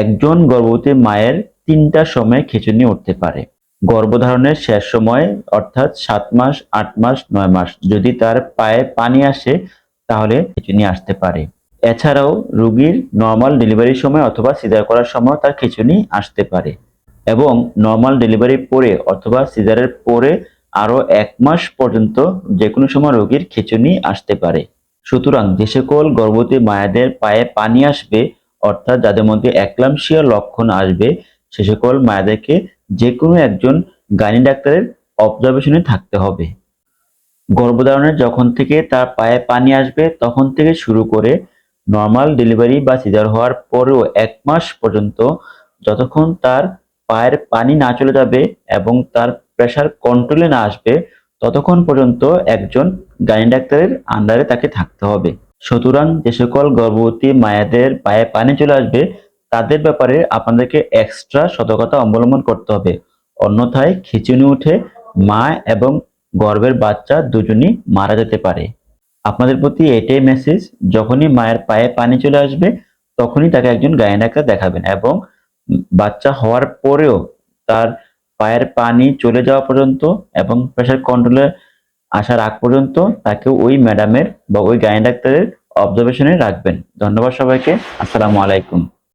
একজন গর্ভবতী মায়ের তিনটা সময় খিঁচুনি উঠতে পারে। গর্ভধারণের শেষ সময়, অর্থাৎ সাত মাস, আট মাস, নয় মাস, যদি তার পায়ে পানি আসে, তাহলে খিঁচুনি আসতে পারে। এছাড়াও রোগীর নর্মাল ডেলিভারির সময় অথবা সিজার করার সময় তার খিঁচুনি আসতে পারে এবং নর্মাল ডেলিভারির পরে অথবা সিজারের পরে আরও এক মাস পর্যন্ত যে কোনো সময় রোগীর খিঁচুনি আসতে পারে। সুতরাং যে সকল গর্ভবতী মায়েদের পায়ে পানি আসবে অর্থাৎ যাদের মধ্যে একলামশিয়া লক্ষণ আসবে, সে সকল মায়েদেরকে যে কোনো একজন গাইনি ডাক্তারের অবজারভেশনে থাকতে হবে। গর্ভধারণের যখন থেকে তার পায়ে পানি আসবে, তখন থেকে শুরু করে নর্মাল ডেলিভারি বা সিজার হওয়ার পরেও এক মাস পর্যন্ত যতক্ষণ তার পায়ের পানি না চলে যাবে এবং তার প্রেশার কন্ট্রোলে না আসবে, ততক্ষণ পর্যন্ত একজন গাইনি ডাক্তারের আন্ডারে তাকে থাকতে হবে। সুতরাং যে সকল গর্ভবতী মায়েদের পায়ে পানি চলে আসবে, তাদের ব্যাপারে আপনাদেরকে এক্সট্রা সতর্কতা অবলম্বন করতে হবে। অন্যথায় খিচুনি উঠে মা এবং গর্ভের বাচ্চা দুজনই মারা যেতে পারে। আপনাদের প্রতি এটাই মেসেজ যখনই মায়ের পায়ে পানি চলে আসবে, তখনই তাকে একজন গাইনি ডাক্তার দেখাবেন এবং বাচ্চা হওয়ার পরেও তার পায়ের পানি চলে যাওয়া পর্যন্ত এবং প্রেশার কন্ট্রোলে আসার আগ পর্যন্ত তাকে ওই ম্যাডামের বা ওই গায়ে ডাক্তারের অবজারভেশনে রাখবেন। ধন্যবাদ সবাইকে। আসসালামু আলাইকুম।